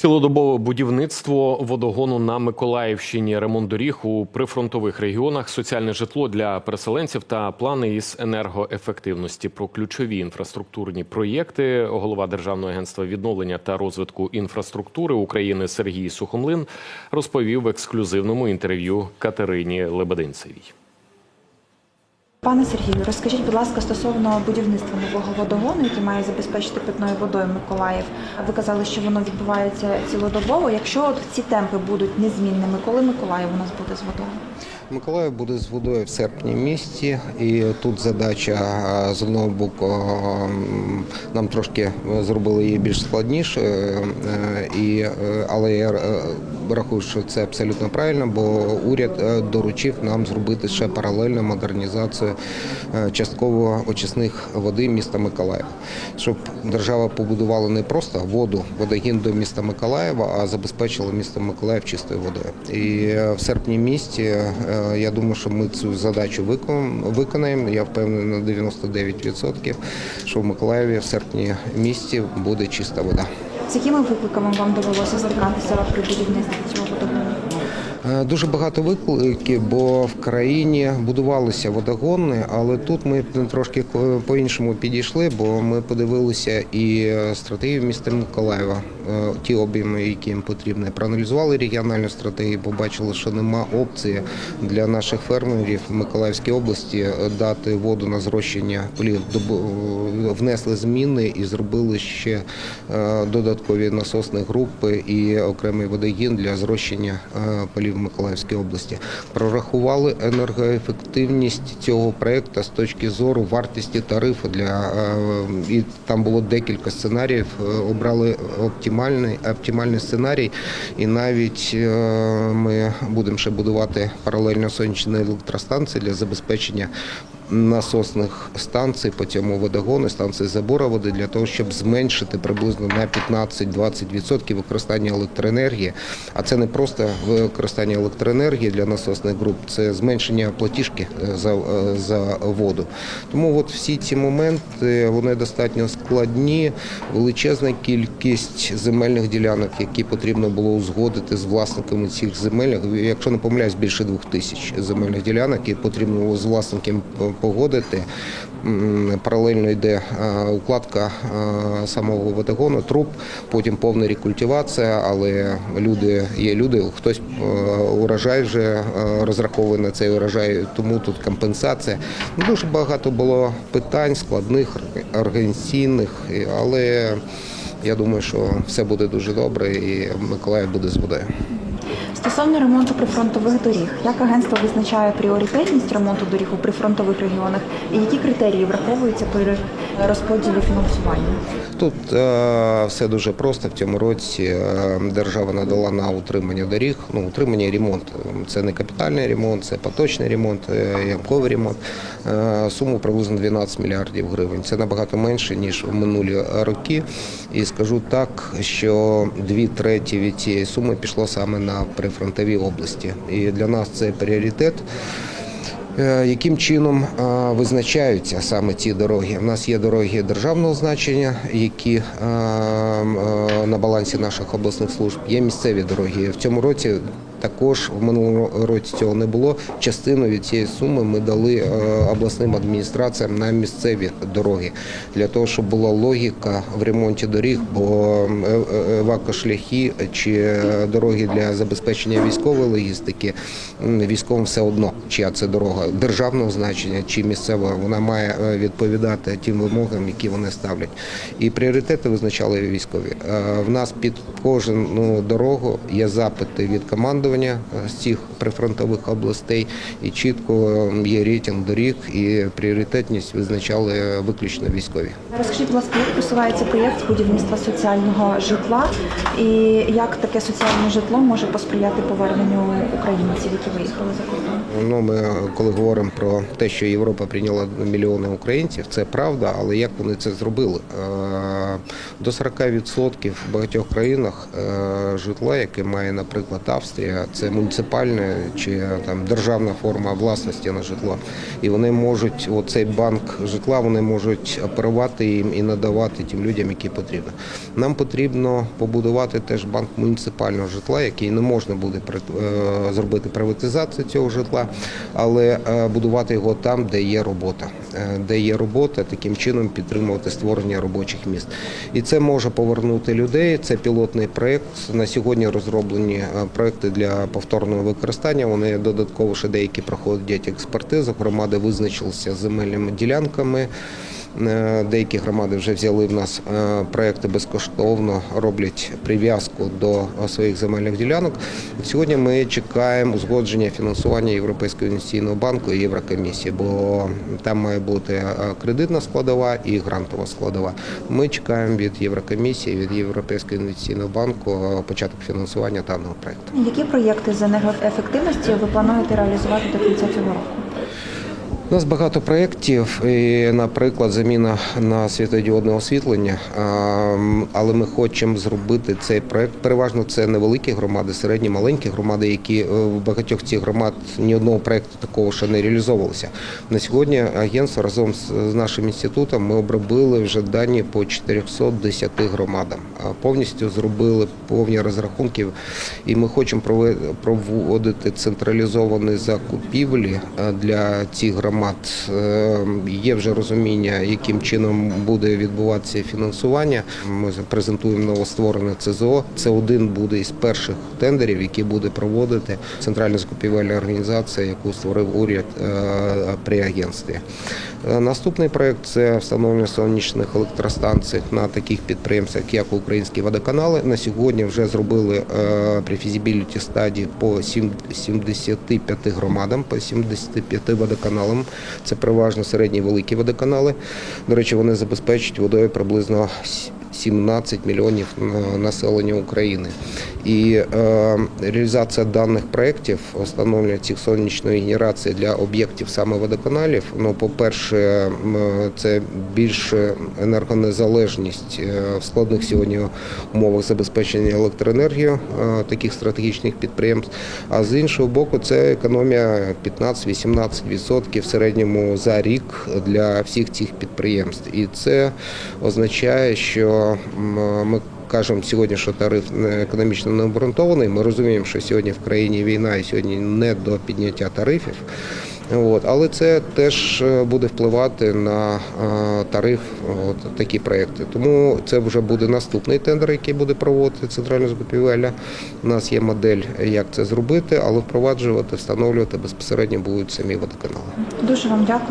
Цілодобове будівництво водогону на Миколаївщині, ремонт доріг у прифронтових регіонах, соціальне житло для переселенців та плани із енергоефективності. Про ключові інфраструктурні проєкти голова Державного агентства відновлення та розвитку інфраструктури України Сергій Сухомлин розповів в ексклюзивному інтерв'ю Катерині Лебединцевій. Пане Сергію, розкажіть, будь ласка, стосовно будівництва нового водогону, який має забезпечити питною водою Миколаїв. Ви казали, що воно відбувається цілодобово. Якщо от ці темпи будуть незмінними, коли Миколаїв у нас буде з водою? Миколаїв буде з водою в серпні місті, і тут задача з одного боку нам трошки зробили її більш складніше, е, і, е, але я е, рахую, що це абсолютно правильно, бо уряд е, доручив нам зробити ще паралельну модернізацію е, частково очисних води міста Миколаєва, щоб держава побудувала не просто воду, водогін до міста Миколаєва, а забезпечила місто Миколаїв чистою водою. І е, в серпні місті е, я думаю, що ми цю задачу викон- виконаємо. Я впевнений на 99%, що в Миколаєві в серпні місті буде чиста вода. З якими викликами вам довелося звертатися при будівництві цього водогону? Е, Дуже багато викликів, бо в країні будувалися водогони, але тут ми трошки по-іншому підійшли, бо ми подивилися і е, стратегію міста Миколаєва, е, ті об'єми, які їм потрібні. Проаналізували регіональну стратегію, побачили, що нема опції для наших фермерів в Миколаївській області дати воду на зрощення. Добу- Внесли зміни і зробили ще додаткові насосні групи і окремий водогін для зрощення полів Миколаївській області. Прорахували енергоефективність цього проекту з точки зору вартості тарифу для е, і там було декілька сценаріїв. Е, Обрали оптимальний оптимальний сценарій, і навіть е, ми будемо ще будувати паралельно сонячні електростанції для забезпечення насосних станцій по цьому водогону, станції забору води для того, щоб зменшити приблизно на 15-20% використання електроенергії. А це не просто використання електроенергії для насосних груп, це зменшення платіжки е, за, е, за воду. Тому от всі ці моменти вони достатньо складні, величезна кількість земельних ділянок, які потрібно було узгодити з власниками цих земель. Якщо не помиляюсь, більше двох тисяч земельних ділянок, які потрібно було з власниками погодити. Паралельно йде е, укладка е, самого водогону, труб, потім повна рекультивація, але люди є люди, хтось е, урожай вже розраховує на цей урожай, тому тут компенсація. Ну, Дуже багато було питань складних, організаційних, але я думаю, що все буде дуже добре і Миколаїв буде з водою. Стосовно ремонту прифронтових доріг, як агентство визначає пріоритетність ремонту доріг у прифронтових регіонах і які критерії враховуються при розподілі фінансування? Тут е, все дуже просто. В цьому році е, держава надала на утримання доріг. Ну, утримання і ремонт. Це не капітальний ремонт, це поточний ремонт, е, ямковий ремонт. Е, суму приблизно 12 мільярдів гривень. Це набагато менше ніж в минулі роки. І скажу так, що дві треті від цієї суми пішло саме на прифронтові області. І для нас це пріоритет. Е, Яким чином визначаються саме ці дороги? У нас є дороги державного значення, які на балансі наших обласних служб. Є місцеві дороги. В цьому році також в минулому році цього не було. Частину від цієї суми ми дали е, обласним адміністраціям на місцеві дороги для того, щоб була логіка в ремонті доріг, бо е, е, евакошляхи чи дороги для забезпечення військової логістики військовим все одно, чия це дорога державного значення чи місцевого, вона має відповідати тим вимогам, які вони ставлять. І пріоритети визначали військові. В нас під кожну дорогу є запити від командування е, з цих прифронтових областей, і чітко є рейтинг доріг, і пріоритетність визначали виключно військові. Розкажіть, будь ласка, як просувається проєкт з будівництва соціального житла, і як таке соціальне житло може посприяти поверненню українців, які виїхали за кордон? Ну, ми коли говоримо про те, що Європа прийняла мільйони українців, це правда, але як вони це зробили? Е, До 40% в багатьох країнах е, житла, яке має, наприклад, Австрія, це муніципальне чи там державна форма власності на житло. І вони можуть, оцей банк житла, вони можуть оперувати їм і надавати тим людям, які потрібно. Нам потрібно побудувати теж банк муніципального житла, який не можна буде е, зробити приватизацію цього житла, але е, будувати його там, де є робота, Е, де є робота, таким чином підтримувати створення робочих місць. І це може повернути людей. Це пілотний проєкт. На сьогодні розроблені е, проекти для повторного використання. Вони додатково ще деякі проходять експертизу. Громади визначилися з земельними ділянками. Е, Деякі громади вже взяли в нас е, проекти безкоштовно, роблять прив'язку до своїх земельних ділянок. Сьогодні ми чекаємо узгодження фінансування Європейського інвестиційного банку і Єврокомісії, бо там має бути е, кредитна складова і грантова складова. Ми чекаємо від Єврокомісії, від Європейського інвестиційного банку початок фінансування даного проекту. Які проєкти з енергоефективності ви плануєте реалізувати до кінця цього року? У нас багато проєктів, наприклад, заміна на світодіодне освітлення. Але ми хочемо зробити цей проєкт. Переважно це невеликі громади, середні, маленькі громади, які е, в багатьох цих громад ні одного проєкту такого ще не реалізовувалося. На сьогодні агентство разом з нашим інститутом ми обробили вже дані по 410 громадам. Повністю зробили повні розрахунки, і ми хочемо проводити централізовані закупівлі е, для цих громад. Е, Є вже розуміння, яким чином буде відбуватися фінансування. Ми презентуємо новостворене ЦЗО. Це один буде із перших тендерів, які буде проводити центральна закупівельна організація, яку створив уряд е, при агентстві. Е, Наступний проект це встановлення сонячних електростанцій на таких підприємствах, як українські водоканали. На сьогодні вже зробили при фізібіліті стадії по сім- 75 громадам, по 75 водоканалам. Це переважно середні великі водоканали. До речі, вони забезпечують водою приблизно 17 мільйонів населення України. І е, реалізація даних проєктів, встановлення цих сонячної генерації для об'єктів саме водоканалів, ну, по-перше, це більше енергонезалежність е, в складних сьогодні умовах забезпечення електроенергією е, таких стратегічних підприємств. А з іншого боку, це економія 15-18% в середньому за рік для всіх цих підприємств. І це означає, що ми кажемо сьогодні, що тариф економічно не обґрунтований. Ми розуміємо, що сьогодні в країні війна і сьогодні не до підняття тарифів. От, але це теж е, буде впливати на е, тариф от, такі проекти. Тому це вже буде наступний тендер, який буде проводити центральна закупівельня. У нас є модель, як це зробити, але впроваджувати, встановлювати безпосередньо будуть самі водоканали. Дуже вам дякую.